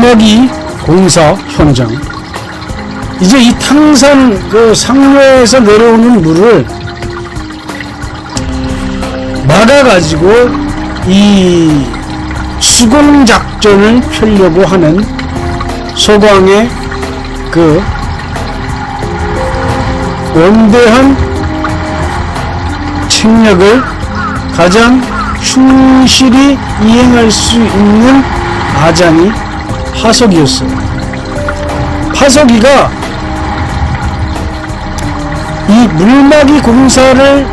물막이 공사 현장. 이제 이 탕산 그 상류에서 내려오는 물을 막아가지고 이 수공 작전을 펴려고 하는 소광의 그 원대한 책략을 가장 충실히 이행할 수 있는 아장이 하석이었어요. 하석이가 이 물막이 공사를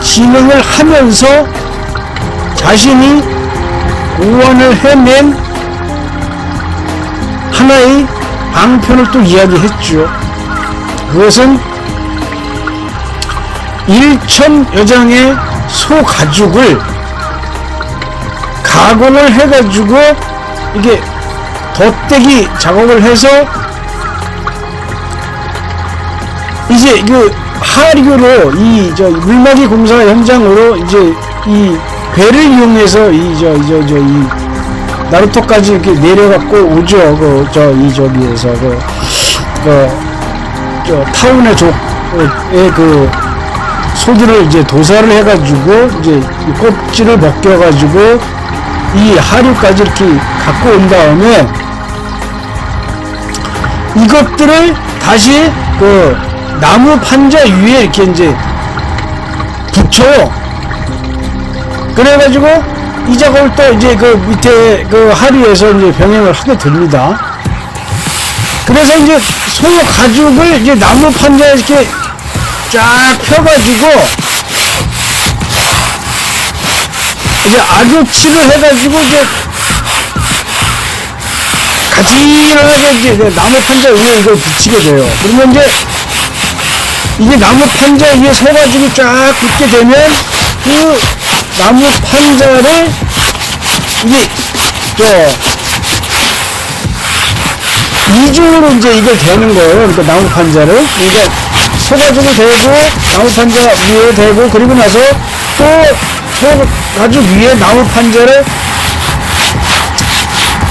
진행을 하면서 자신이 고안을 해낸 하나의 방편을 또 이야기했죠. 그것은 일천 여장의 소 가죽을 가공을 해가지고 이게 덧대기 작업을 해서 이제 그 하류로 이 저 물막이 공사 현장으로 이제 이 배를 이용해서 이저저저 이 나루토까지 이렇게 내려갖고 오죠 그 저 이 저기에서 그 그저 타운의 족의 그 소들을 이제 도사를 해가지고 이제 이 껍질을 벗겨가지고 이 하류까지 이렇게 갖고 온 다음에 이것들을 다시 그 나무 판자 위에 이렇게 이제 붙여요. 그래가지고 이 작업을 또 이제 그 밑에 그 하류에서 이제 병행을 하게 됩니다. 그래서 이제 소 가죽을 이제 나무 판자에 이렇게 쫙 펴가지고 이제 악유치를 해가지고 이제 가지런하게 이제 그 나무 판자 위에 이걸 붙이게 돼요. 그러면 이제 이게 나무 판자 위에 서가지고 쫙 붙게 되면 그 나무 판자를 이게 저 이중으로 이제 이걸 대는 거예요. 그러니까 나무 판자를. 그러니까 소가죽을 대고 나무 판자 위에 대고 그리고 나서 또 소가죽 위에 나무 판자를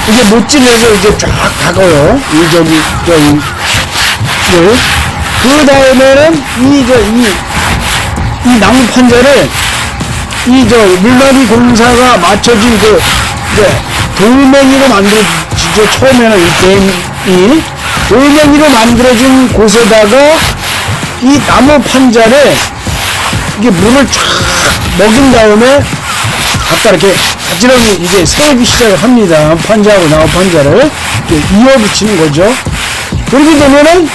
이제 못질해서 이제 쫙 박아요. 이 저기 저기 를. 그 다음에는 이 저 이 이 나무 판자를 이 저 물나비 공사가 맞춰진 그 이제 돌멩이로 만들어지죠. 처음에는 이 댐이 돌멩이로 만들어진 곳에다가 이 나무 판자를 이게 물을 쫙 먹인 다음에 아까 이렇게 가지런히 이제 세우기 시작을 합니다. 판자하고 나무 판자를 이렇게 이어 붙이는 거죠. 그렇게 되면은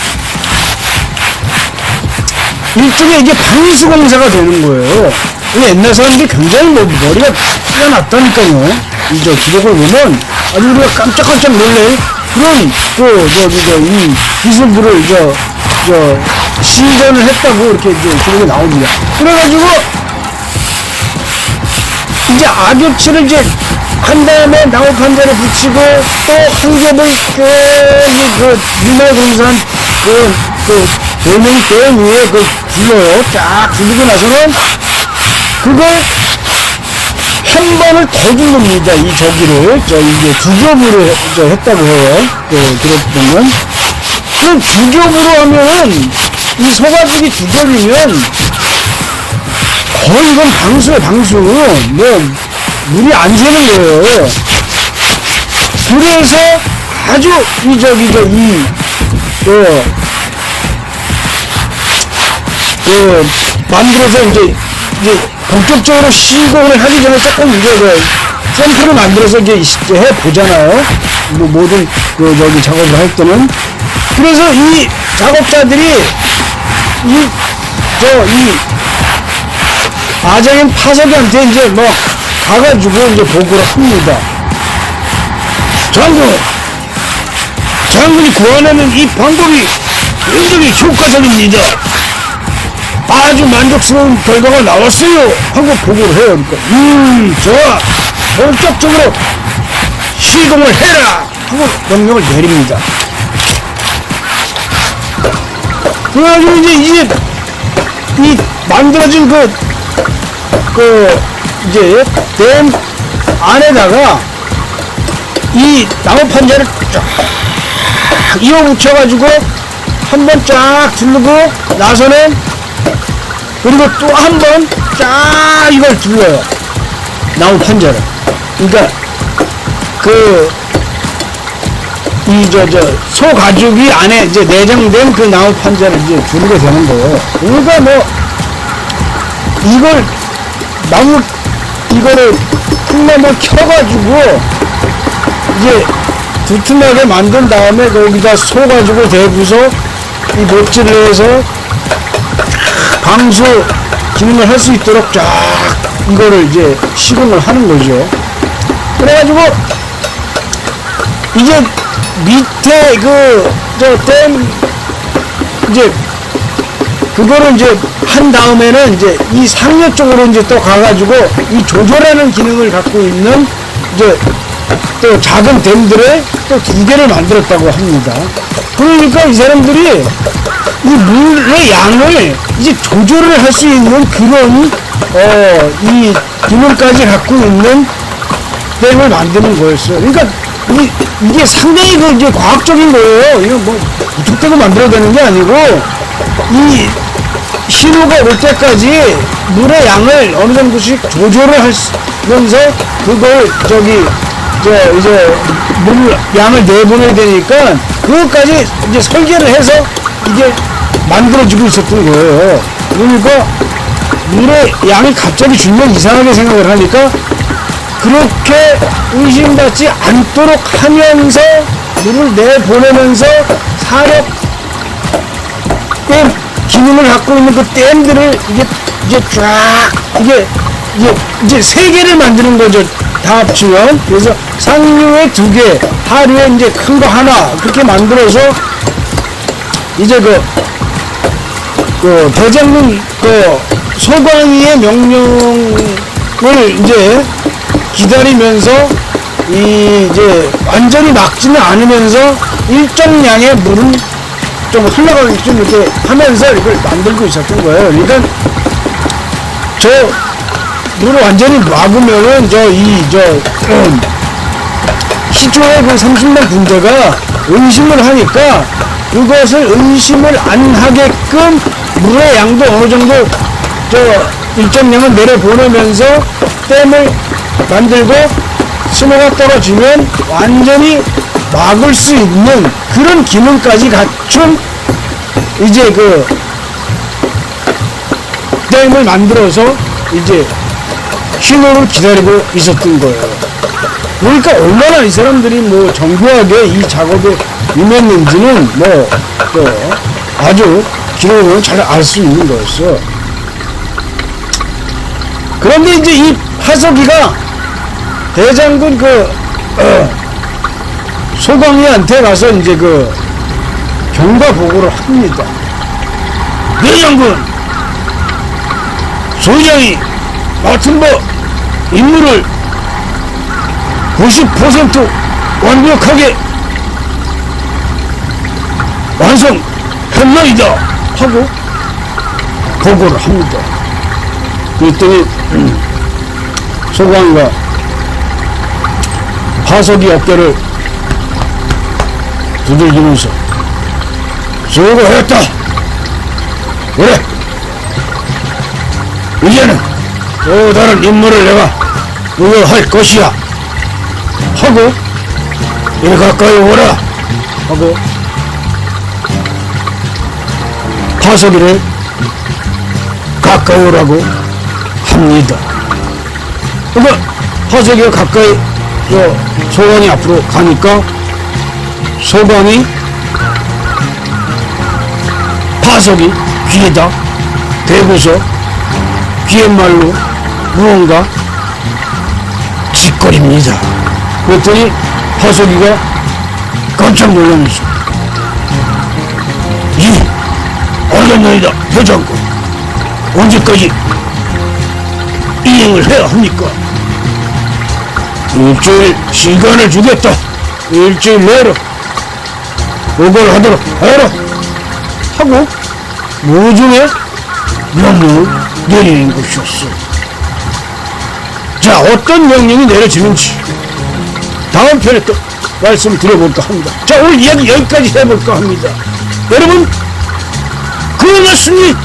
일종의 이게 분수 공사가 되는 거예요. 이 옛날 사람들이 굉장히 뭐 머리가 화가 났다니까요. 이저 기록을 보면 아주 우리가 깜짝깜짝 놀랄 그런 그 저기 저이 기술부를 저 저 시전을 했다고 이렇게 이제 기록이 나옵니다. 그래가지고 이제 악역치를 이제 한 다음에 나무 판자를 붙이고 또 한 겹을 그 유말 공산 그, 그 돌멩이 대 위에 그 두어요. 쫙 두르고 나서는 그걸 한 번을 더 두릅니다. 이 저기를 저 이제 두 겹으로 저 했다고 해요. 그 그렇다면 그 두 겹으로 하면은 이 소가죽이 두 겹이면 거의 이건 방수야 방수. 뭐 물이 안 새는 거예요. 그래서 아주 이 저기 저이 그, 그 만들어서 이제 이제 본격적으로 시공을 하기 전에 조금 이제 그 샘플을 만들어서 이제 해 보잖아요. 뭐 모든 그 저기 작업을 할 때는. 그래서 이 작업자들이 이 저이 아장인 파석이한테 이제 뭐 가가지고 이제 보고를 합니다. 장군, 장군이 구하는 이 방법이 굉장히 효과적입니다. 아주 만족스러운 결과가 나왔어요. 하고 보고를 해요. 그러니까 음 좋아. 본격적으로 시공을 해라. 하고 명령을 내립니다. 그래가지고 이제 이제 이 만들어진 그, 그, 이제, 댐 안에다가 이 나무 판자를 쫙 이어 붙여가지고 한 번 쫙 두르고 나서는 그리고 또 한 번 쫙 이걸 둘러요. 나무 판자를. 그러니까 그 이 저 저 소 가죽이 안에 이제 내장된 그 나무 판자를 이제 두르게 되는 거예요. 그러니까 뭐 이걸 나무 이거를 풍나무 켜가지고 이제 두툼하게 만든 다음에 거기다 소 가지고 대고서 이 못질을 해서 방수 기능을 할 수 있도록 쫙 이거를 이제 시공을 하는 거죠. 그래가지고 이제 밑에 그저댐 이제 그거를 이제 한 다음에는 이제 이 상류 쪽으로 이제 또 가가지고 이 조절하는 기능을 갖고 있는 이제 또 작은 댐들을 또두 개를 만들었다고 합니다. 그러니까 이 사람들이 이 물의 양을 이제 조절을 할 수 있는 그런 어 이 기능까지 갖고 있는 댐을 만드는 거였어요. 그러니까 이, 이게 상당히 그 이제 과학적인 거예요. 이거 뭐 무턱대고 만들어야 되는 게 아니고 이 신호가 올 때까지 물의 양을 어느 정도씩 조절을 하면서 그걸 저기 저 이제 물 양을 내보내야 되니까 그것까지 이제 설계를 해서 이게 만들어지고 있었던 거예요. 그러니까 물의 양이 갑자기 줄면 이상하게 생각을 하니까 그렇게 의심받지 않도록 하면서 물을 내보내면서 사력 댐 기능을 갖고 있는 그 댐들을 이게 이제 쫙 이게 이게 이제 세 개를 만드는 거죠. 다 합치면 그래서 상류에 두 개, 하류에 이제 큰 거 하나 그렇게 만들어서 이제 그, 그 대장군 그 소광이의 명령을 이제 기다리면서 이 이제 완전히 막지는 않으면서 일정량의 물은 좀 흘러가게끔 이렇게 하면서 이걸 만들고 있었던 거예요. 그러니까 저 물을 완전히 막으면은 저 이저 음, 시초의 그 30만 군대가 의심을 하니까 그것을 의심을 안 하게끔 물의 양도 어느 정도 저 일정량을 내려보내면서 댐을 만들고 신호가 떨어지면 완전히 막을 수 있는 그런 기능까지 갖춘 이제 그 댐을 만들어서 이제 신호를 기다리고 있었던 거예요. 그러니까 얼마나 이 사람들이 뭐 정교하게 이 작업에 임했는지는 뭐, 또 아주 기록으로 잘 알 수 있는 거였어. 그런데 이제 이 하석이가 대장군 그, 어, 소광이한테 가서 이제 그 경과 보고를 합니다. 대장군, 소장이 맡은 바 임무를 90% 완벽하게 완성했나이다 하고 보고를 합니다. 그랬더니 음, 소광이가 화석이 어깨를 두들기면서 수고했다. 그래. 이제는 또 다른 임무를 내가 부여할 것이야. 하고 이 가까이 오라. 하고 화석이를 가까이 오라고 합니다. 그러니까 화석이가 가까이 저 소관이 앞으로 가니까 소관이 화석이 귀에다 대고서 귀에말로 무언가 짓거립니다. 그랬더니 화석이가 깜짝 놀라면서 이 알겠나이다 대장군 언제까지 이행을 해야 합니까? 일주일 시간을 주겠다. 일주일 내로 그걸 하도록 하라. 하고 모종의 명령을 내리는 것이었어. 자, 어떤 명령이 내려지는지 다음 편에 또 말씀드려볼까 합니다. 자, 오늘 이야기 여기까지 해볼까 합니다. 여러분, 고맙습니다.